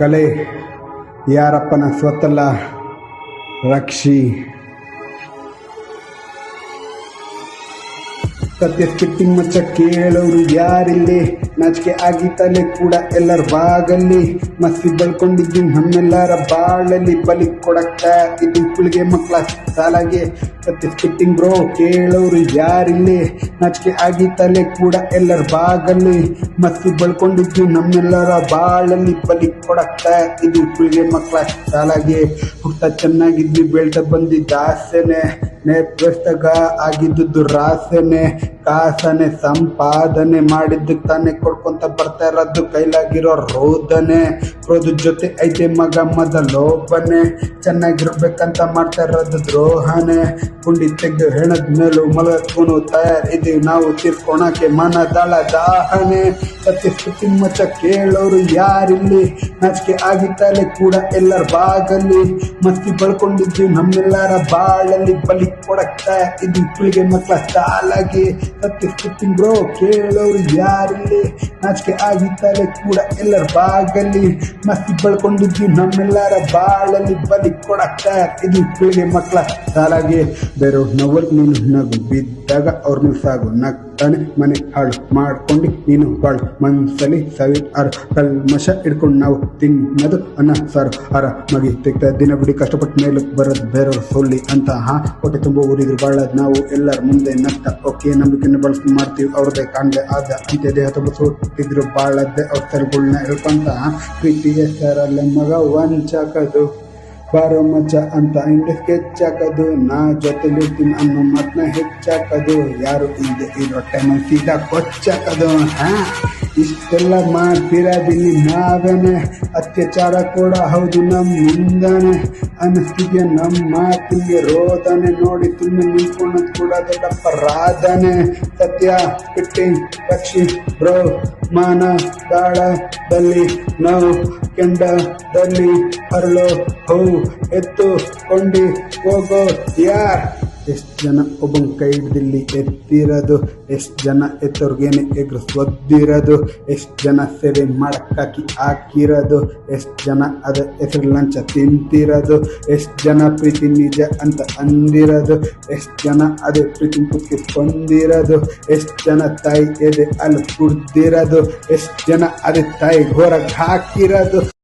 ಕಲೆ ಯಾರಪ್ಪನ ಸ್ವತ್ತಲ್ಲ ರಕ್ಷಿ. ಸತ್ಯ ಕಿಟ್ಟಿಂಗ್ ಮಚ್ಚ ಕೇಳೋರು ಯಾರಿಲ್ಲಿ? ನಾಚಿಕೆ ತಲೆ ಕೂಡ ಎಲ್ಲರ ಬಾಗಲ್ಲಿ. ಮಸ್ತಿ ಬಳ್ಕೊಂಡಿದ್ದು ನಮ್ಮೆಲ್ಲರ ಬಾಳಲ್ಲಿ ಬಲಿ ಕೊಡಕ್ಕ. ಇದು ಪುಳಿಗೆ ಮಕ್ಕಳ ಸಾಲಾಗೆ. ಸತ್ಯ ಕಿಟ್ಟಿಂಗ್ ಬ್ರೋ, ಕೇಳೋರು ಯಾರಿಲ್ಲಿ? ನಾಚಿಕೆ ತಲೆ ಕೂಡ ಎಲ್ಲರ ಬಾಗಲ್ಲಿ. ಮಸ್ತಿ ಬಳ್ಕೊಂಡಿದ್ದು ನಮ್ಮೆಲ್ಲರ ಬಾಳಲ್ಲಿ ಬಲಿ ಕೊಡಕ್ಕ. ಇದು ಪುಳಿಗೆ ಮಕ್ಕಳ ಸಾಲಾಗೆ. ಹುಟ್ಟ ಚೆನ್ನಾಗಿದ್ವಿ, ಬೆಳ್ದ ಬಂದಿದ್ದ ಆಸೆನೆ ने पुस्तक आगे दुर्दुरास ने ಕಾಸನೆ ಸಂಪಾದನೆ ಮಾಡಿದ್ದಕ್ಕೆ ತಾನೆ ಕೊಡ್ಕೊಂತ ಬರ್ತಾ ಇರೋದು. ಕೈಲಾಗಿರೋ ರೋದನೆ ಕ್ರೋಧ ಜೊತೆ ಐತೆ ಮಗ, ಮದ ಲೋಪನೆ ಚೆನ್ನಾಗಿರ್ಬೇಕಂತ ಮಾಡ್ತಾ ಇರೋದು ದ್ರೋಹನೆ. ಗುಂಡಿ ತೆಗೆದು ಹೆಣದ ಮೇಲೂ ಮಲಗಕ್ಕೂ ತಯಾರಿದ್ದೀವಿ ನಾವು ತೀರ್ಕೊಳಕ್ಕೆ ಮನದಳ ದಾಹನೆ. ಸತ್ಯ ಸ್ಥಿತಿ ಮಚ್ಚ ಕೇಳೋರು ಯಾರಿಲ್ಲಿ? ನಾಚಿಕೆ ಆಗಿತ್ತಲೆ ಕೂಡ ಎಲ್ಲರ ಬಾಗಲ್ಲಿ. ಮಸ್ತಿ ಬಳ್ಕೊಂಡಿದ್ದು ನಮ್ಮೆಲ್ಲರ ಬಾಳಲ್ಲಿ, ಬಲಿ ಕೊಡಕ್ಕ ಇದು ಪೀಳಿಗೆ ಮಕ್ಕಳ ಸಾಲಾಗಿ. ಕಿತ್ತಿಂಗ್ ಬ್ರೋ ಕೇಳೋರು ಯಾರಿಲ್ಲಿ? ನಾಚಿಕೆ ತಲೆ ಕೂಡ ಎಲ್ಲರ ಬಾಗಲ್ಲಿ ಮಸ್ತಿ ಬಳ್ಕೊಂಡಿದ್ವಿ. ನಮ್ಮೆಲ್ಲರ ಬಾಳಲ್ಲಿ ಬಲಿ ಕೊಡಕ್ಕ ಇದು ಪೀಳಿಗೆ ಮಕ್ಕಳ ಸಾಲಾಗಿ ಬೇರೆಯವ್ರ ನವರು ನೀನು ನಗು ಬಿದ್ದಾಗ ಅವ್ರನ್ನ ಸಾಗು. ನಗ್ತಾನೆ ಮನೆ ಹಾಳು ಮಾಡ್ಕೊಂಡು ನೀನು ಬಾಳು. ಮನ್ಸಲ್ಲಿ ಸವಿ ಅರ ಕಲ್ಮಶ ಹಿಡ್ಕೊಂಡು ನಾವು ತಿನ್ನೋದು ಅನ್ನ, ಸಾರು. ಅರ ಮಗಿ ದಿನ ಬಿಡಿ ಕಷ್ಟಪಟ್ಟು ಮೇಲೆ ಬರೋದು ಬೇರೆಯವ್ರ ಸೊಲ್ಲಿ ಅಂತ, ಹಾ? ಹೊಟ್ಟೆ ತುಂಬ ಊರಿದ್ರು ಬಾಳದ್ ನಾವು ಎಲ್ಲರ ಮುಂದೆ ನಗ್ತ, ಓಕೆ ನಂಬಿಕೆನ ಬಳಸ್ಕೊಂಡು ಮಾಡ್ತೀವಿ. ಅವ್ರದ್ದೇ ಕಾಣ್ದೆ ಆದ ಅಂತ್ಯ ದೇಹ ಸುಟ್ಟಿದ್ರು ಬಾಳದ್ದೆ ಅವ್ರ ಸರಿಗಳ್ನ ಹೇಳ್ಕೊಂತ ಪ್ರೀತಿ ಹೆಸರಲ್ಲೇ ಮಗ ವಂಚಕದು. ಬಾರೋ ಮಚ್ಚ ಅಂತ ಹಿಂಗೆ ಹೆಚ್ಚಾಕದು ನಾ ಜೊತೆಲಿರ್ತೀನಿ ಅನ್ನೋ ಮಾತನ್ನ ಹೆಚ್ಚಾಕದು. ಯಾರು ಇಲ್ಲದೆ ಇರೋ ಟೈಮಲ್ಲಿ ಸೀದಾ ಕೊಚ್ಚಾಕದು. ಹಾ, ಇಷ್ಟೆಲ್ಲ ಮಾಡ್ತೀರಾ ಮಾಡ್ತಿರೋದಿಲ್ಲಿ ನಾವೇನೆ? ಅತ್ಯಾಚಾರ ಕೂಡ ಹೌದು ನಮ್ಮ ಮುಂದಾನೆ. ಅನಿಸ್ತಿದ್ಯ ನಮ್ಮ ಮಾತಿಗೆ ರೋದನೆ ನೋಡಿ ತುಂಬ ನಿಂತ್ಕೊಳ್ಳೋದು ಕೂಡ ದೊಡ್ಡ ಅಪರಾಧನೆ ಸತ್ಯ ಫಿಟ್ಟಿಂಗ್ ಪಕ್ಷಿ, ಬ್ರೋ, ಮಾನ ದಾಳದಲ್ಲಿ ನಾವು ಕೆಂಡದಲ್ಲಿ ಹರಳೋ, ಹೋ, ಎತ್ತು, ಕೊಂಡಿ, ಹೋಗೋ, ಯಾರ್? ಎಷ್ಟು ಜನ ಒಬ್ಬನ ಕೈ ಹಿಡ್ದಿಲ್ಲಿ ಎತ್ತಿರೋದು ಎಷ್ಟು ಜನ ಎತ್ತವ್ರಿಗೇನೆ ಎಗ್ರು ಒದ್ದಿರೋದು ಎಷ್ಟು ಜನ ಸೇವೆ ಮಾಡಕ್ಕಾಕಿ ಹಾಕಿರೋದು, ಎಷ್ಟು ಜನ ಅದ ಹೆಸರು ಲಂಚ ತಿಂತಿರೋದು, ಎಷ್ಟು ಜನ ಪ್ರೀತಿ ನಿಜ ಅಂತ ಅಂದಿರೋದು, ಎಷ್ಟು ಜನ ಅದೇ ಪ್ರೀತಿ ಕುತ್ತಿ ಕೊಂದಿರೋದು, ಎಷ್ಟು ಜನ ತಾಯಿ ಎದೆ ಅಲ್ಲಿ ಕುಡ್ದಿರೋದು, ಎಷ್ಟು ಜನ ಅದೇ ತಾಯಿ ಹೊರಗೆ ಹಾಕಿರೋದು